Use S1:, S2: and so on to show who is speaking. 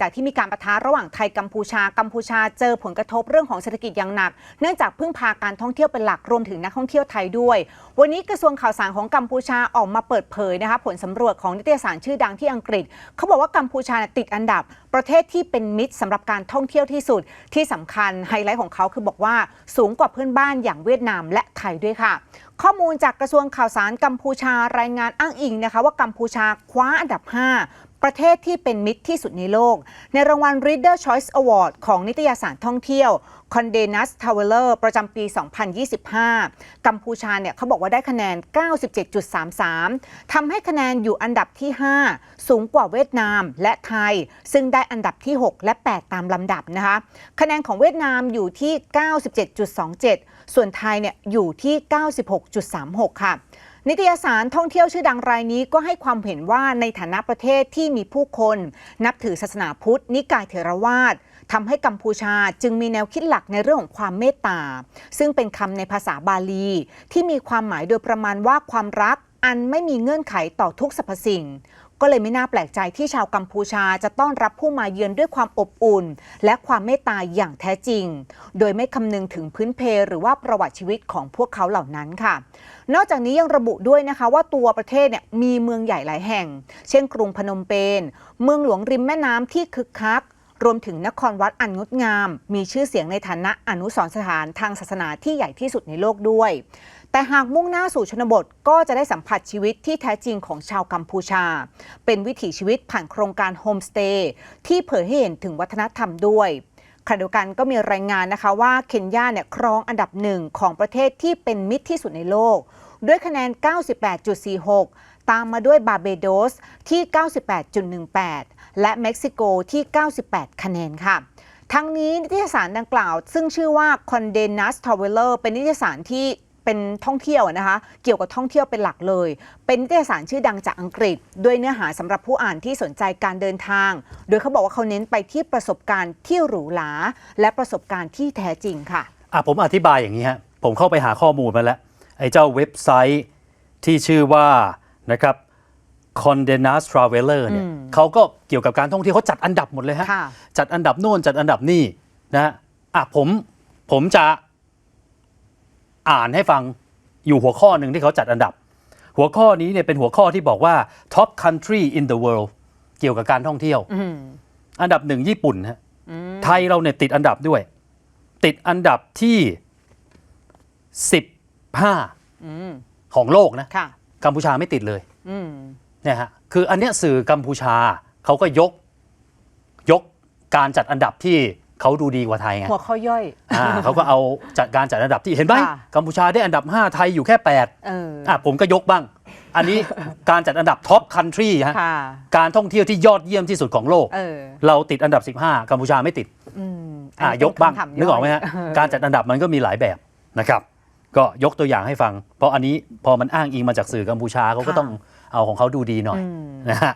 S1: จากที่มีการประทะระหว่างไทยกัมพูชา กัมพูชาเจอผลกระทบเรื่องของเศรษฐกิจอย่างหนัก เนื่องจากพึ่งพาการท่องเที่ยวเป็นหลักรวมถึงนักท่องเที่ยวไทยด้วย วันนี้กระทรวงข่าวสารของกัมพูชาออกมาเปิดเผยนะคะผลสำรวจของนิตยสารชื่อดังที่อังกฤษ เขาบอกว่ากัมพูชาติดอันดับ ประเทศที่เป็นมิตรสำหรับการท่องเที่ยวที่สุด ที่สำคัญไฮไลท์ของเขาคือบอกว่าสูงกว่าเพื่อนบ้านอย่างเวียดนามและไทยด้วยค่ะ ข้อมูลจากกระทรวงข่าวสารกัมพูชารายงานอ้างอิงนะคะว่ากัมพูชาคว้าอันดับ 5 ประเทศที่เป็นมิตรที่สุดในโลก ในรางวัล Reader Choice Award ของนิตยสารท่องเที่ยว Condé Nast Traveler ประจำปี 2025 กัมพูชาเนี่ยเขาบอกว่าได้คะแนน 97.33 ทำให้คะแนนอยู่อันดับที่ 5 สูงกว่าเวียดนามและไทย ซึ่งได้อันดับที่ 6 และ 8 ตามลำดับนะคะ คะแนนของเวียดนามอยู่ที่ 97.27 ส่วนไทยเนี่ยอยู่ที่ 96.36 ค่ะ นิตยสารท่องเที่ยวชื่อดังรายนี้ก็ให้ความเห็นว่าในฐานะประเทศที่มีผู้คน นับถือศาสนาพุทธ นิกายเถรวาททำให้กัมพูชาจึงมีแนวคิดหลักในเรื่องของความเมตตา ซึ่งเป็นคำในภาษาบาลี ที่มีความหมายโดยประมาณว่าความรักอันไม่มีเงื่อนไขต่อทุกสรรพสิ่ง ก็เลยไม่น่าแปลกใจที่ชาวกัมพูชาจะต้อนรับผู้มาเยือนด้วยความอบอุ่น และความเมตตาอย่างแท้จริง โดยไม่คำนึงถึงพื้นเพหรือว่าประวัติชีวิตของพวกเขาเหล่านั้นค่ะ นอกจากนี้ยังระบุด้วยนะคะว่าตัวประเทศเนี่ยมีเมืองใหญ่หลายแห่ง เช่นกรุงพนมเปญเมืองหลวงริมแม่น้ำที่คึกคัก รวมถึงนครวัดอันงดงาม มีชื่อเสียงในฐานะอนุสรสถานทางศาสนาที่ใหญ่ที่สุดในโลกด้วย แต่หากมุ่งหน้าสู่ชนบทก็จะได้สัมผัสชีวิตที่แท้จริงของชาวกัมพูชา เป็นวิถีชีวิตผ่านโครงการโฮมสเตย์ที่เผยให้เห็นถึงวัฒนธรรมด้วยขณะเดียวกันก็มีรายงานนะคะว่าเคนยาเนี่ยครองอันดับหนึ่งของประเทศที่เป็นมิตรที่สุดในโลก ด้วยคะแนน 98.46 ตามมาด้วยบาเบโดสที่ 98.18 และเม็กซิโกที่ 98 คะแนนค่ะทั้งนี้นิตยสารดังกล่าว ซึ่งชื่อว่า Condé Nast Traveler เป็นนิตยสารที่เป็นท่องเที่ยวนะคะเกี่ยวกับท่องเที่ยวเป็นหลักเลย เป็นนิตยสารชื่อดังจากอังกฤษ ด้วยเนื้อหาสำหรับผู้อ่านที่สนใจการเดินทาง โดยเขาบอกว่าเขาเน้นไปที่ประสบการณ์ที่หรูหราและประสบการณ์ที่แท้จริงค่ะ
S2: อะผมอธิบายอย่างนี้ฮะผมเข้าไปหาข้อมูลมาแล้วไอ้เจ้าเว็บไซต์ที่ชื่อว่านะครับ Condé Nast Traveler เนี่ย
S1: อืม
S2: เขาก็เกี่ยวกับการท่องเที่ยวเขาจัดอันดับหมดเลยฮะ
S1: ค่ะ
S2: จัดอันดับโน่นจัดอันดับนี่นะฮะอะผมผมจะอ่านให้ฟังอยู่หัวข้อหนึ่งที่เขาจัดอันดับ หัวข้อนี้เนี่ยเป็นหัวข้อที่บอกว่า top country in the world เกี่ยวกับการท่องเที่ยว
S1: อืม
S2: อันดับหนึ่งญี่ปุ่นฮะ
S1: อืม
S2: ไทยเราเนี่ยติดอันดับด้วย ติดอันดับที่15
S1: อืม
S2: ของโลกนะ
S1: ค่ะ
S2: กัมพูชาไม่ติดเลย
S1: อืม
S2: เนี่ยฮะคืออันเนี้ยสื่อกัมพูชาเขาก็ยกยกการจัดอันดับที่เขาดูดีกว่าไทยไง
S1: หัวข้อย่อย
S2: อ่าเขาก็เอาจัดการจัดอันดับที่เห็นไหม
S1: ค่ะ
S2: กัมพูชาได้อันดับ 5 ไทยอยู่แค่ 8
S1: เออ
S2: อะผมก็ยกบ้าง อันนี้ การจัดอันดับท็อปคันทรีฮะ
S1: ค่ะ
S2: การท่องเที่ยวที่ยอดเยี่ยมที่สุดของโลก
S1: เออ
S2: เราติดอันดับ 15 กัมพูชาไม่ติด
S1: อืม
S2: อะ
S1: นนี้
S2: ยกบ้าง
S1: เป็คำถม
S2: นึกออกไหมฮะ
S1: ย่ย
S2: การจัดอันดับมันก็มีหลายแบบนะครับ ก็ยกตัวอย่างให้ฟัง เพราะอันนี้พอมันอ้างอิงมาจากสื่อกัมพูชาเขาก็
S1: ค่ะ
S2: ต้องเอาของเขาดูดีหน่อย
S1: อืม
S2: นะฮะ